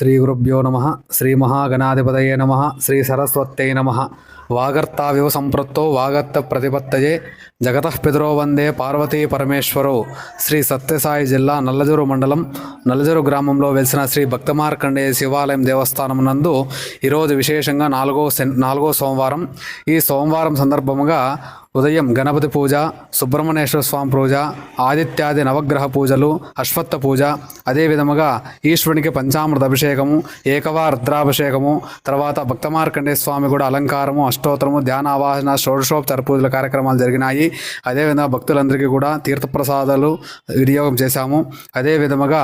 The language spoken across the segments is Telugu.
శ్రీ గురుభ్యో నమ శ్రీ మహాగణాధిపతయే నమ శ్రీ సరస్వత్యై నమ వాగర్తావివ సంప్రత్తో వాగర్త ప్రతిపత్తయే జగతః పితరో వందే పార్వతీ పరమేశ్వరో శ్రీ సత్యసాయి జిల్లా నల్లజూరు మండలం నల్లజూరు గ్రామంలో వెలిసిన శ్రీ భక్తమార్కండే శివాలయం దేవస్థానం నందు ఈరోజు విశేషంగా నాలుగో నాలుగో సోమవారం. ఈ సోమవారం సందర్భముగా ఉదయం గణపతి పూజ సుబ్రహ్మణ్యేశ్వర స్వామి పూజ ఆదిత్యాది నవగ్రహ పూజలు అశ్వత్థ పూజ అదే విధముగా ఈశ్వరునికి పంచామృత అభిషేకము ఏకవా రుద్రాభిషేకము తర్వాత భక్తమార్కండే స్వామి కూడా అలంకారము అష్టోత్తరము ధ్యానావాసన షోడశోపచార పూజల కార్యక్రమాలు జరిగినాయి. అదేవిధంగా భక్తులందరికీ కూడా తీర్థప్రసాదాలు వినియోగం చేశాము. అదే విధముగా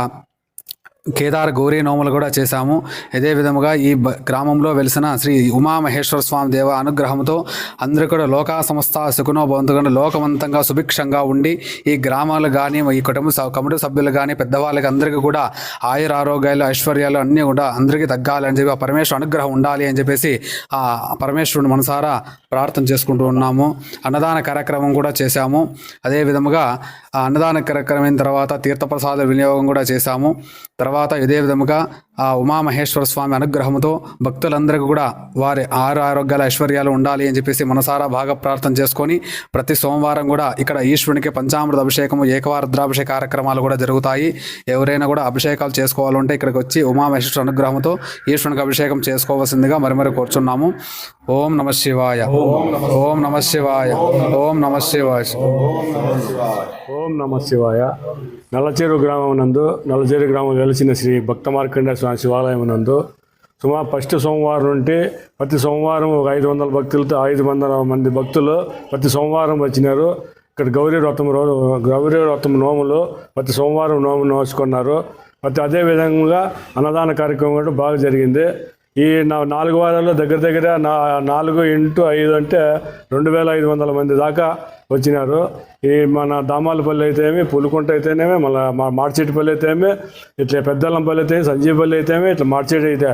కేదార్ గౌరీ నోములు కూడా చేశాము. ఇదే విధముగా ఈ బ- గ్రామంలో వెలిసిన శ్రీ ఉమామహేశ్వర స్వామి దేవ అనుగ్రహంతో అందరూ కూడా లోకా సంస్థ సుఖనో లోకవంతంగా సుభిక్షంగా ఉండి ఈ గ్రామాలు కానీ ఈ కుటుంబ కమిటీ సభ్యులు కానీ పెద్దవాళ్ళకి అందరికీ కూడా ఆయుర ఆరోగ్యాలు ఐశ్వర్యాలు అన్నీ కూడా అందరికీ తగ్గాలని చెప్పి ఆ పరమేశ్వర అనుగ్రహం ఉండాలి అని చెప్పేసి ఆ పరమేశ్వరుని మనసారా ప్రార్థన చేసుకుంటూ ఉన్నాము. అన్నదాన కార్యక్రమం కూడా చేశాము. అదే విధముగా అన్నదాన కార్యక్రమం తర్వాత తీర్థప్రసాద వినియోగం కూడా చేశాము. తర్వాత ఇదే విధముగా ఆ ఉమామహేశ్వర స్వామి అనుగ్రహంతో భక్తులందరికీ కూడా వారి ఆరు ఆరోగ్యాల ఐశ్వర్యాలు ఉండాలి అని చెప్పేసి మనసారా బాగా ప్రార్థన చేసుకొని ప్రతి సోమవారం కూడా ఇక్కడ ఈశ్వరునికి పంచామృత అభిషేకము ఏకవారుద్రాభిషేక కార్యక్రమాలు కూడా జరుగుతాయి. ఎవరైనా కూడా అభిషేకాలు చేసుకోవాలంటే ఇక్కడికి వచ్చి ఉమామహేశ్వర అనుగ్రహంతో ఈశ్వరునికి అభిషేకం చేసుకోవాల్సిందిగా మరి మరి కూర్చున్నాము. ఓం నమ శివాయ. ఓం నమ శివాయ. ఓం నమ శివాయ. ఓం నమ శివాయ. నల్లచేరు గ్రామం నందు నల్లచేరు గ్రామం వెలిసిన శ్రీ భక్త మార్కండ స్వామి శివాలయం నందు సుమారు ఫస్ట్ సోమవారం నుండి ప్రతి సోమవారం ఒక ఐదు వందల భక్తులతో ఐదు వందల మంది భక్తులు ప్రతి సోమవారం వచ్చినారు. ఇక్కడ గౌరీ వ్రతం రోజు గౌరీ వ్రతం నోములు ప్రతి సోమవారం నోము నోచుకున్నారు. ప్రతి అదే విధంగా అన్నదాన కార్యక్రమం కూడా బాగా జరిగింది. ఈ నాలుగు వారాల్లో దగ్గర దగ్గర నా నాలుగు ఇంటూ ఐదు అంటే రెండు వేల ఐదు వందల మంది దాకా వచ్చినారు. ఈ మన దామాలపల్లి అయితేమి పులికుంట అయితేనేమి మళ్ళీ మా మార్చేటిపల్లి అయితేమి ఇట్లా పెద్దలంపల్లి అయితే సంజీవపల్లి అయితేమి ఇట్లా మార్చేటి అయితే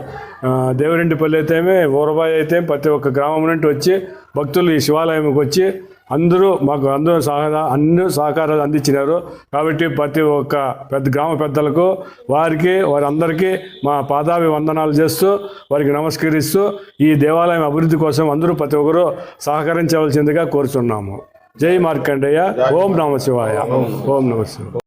దేవరెండిపల్లి అయితేమి ఊరబాయి అయితే ప్రతి ఒక్క గ్రామం నుండి వచ్చి భక్తులు ఈ శివాలయంకి వచ్చి అందరూ మాకు అందరూ సహా అన్ని సహకారాలు అందించినారు. కాబట్టి ప్రతి ఒక్క పెద్ద గ్రామ పెద్దలకు వారికి వారందరికీ మా పాదాభి వందనాలు చేస్తూ వారికి నమస్కరిస్తూ ఈ దేవాలయం అభివృద్ధి కోసం అందరూ ప్రతి ఒక్కరూ సహకరించవలసిందిగా కోరుచున్నాము. జై మార్కండేయ. ఓం నమ శివాయ. ఓం నమ శివాయ.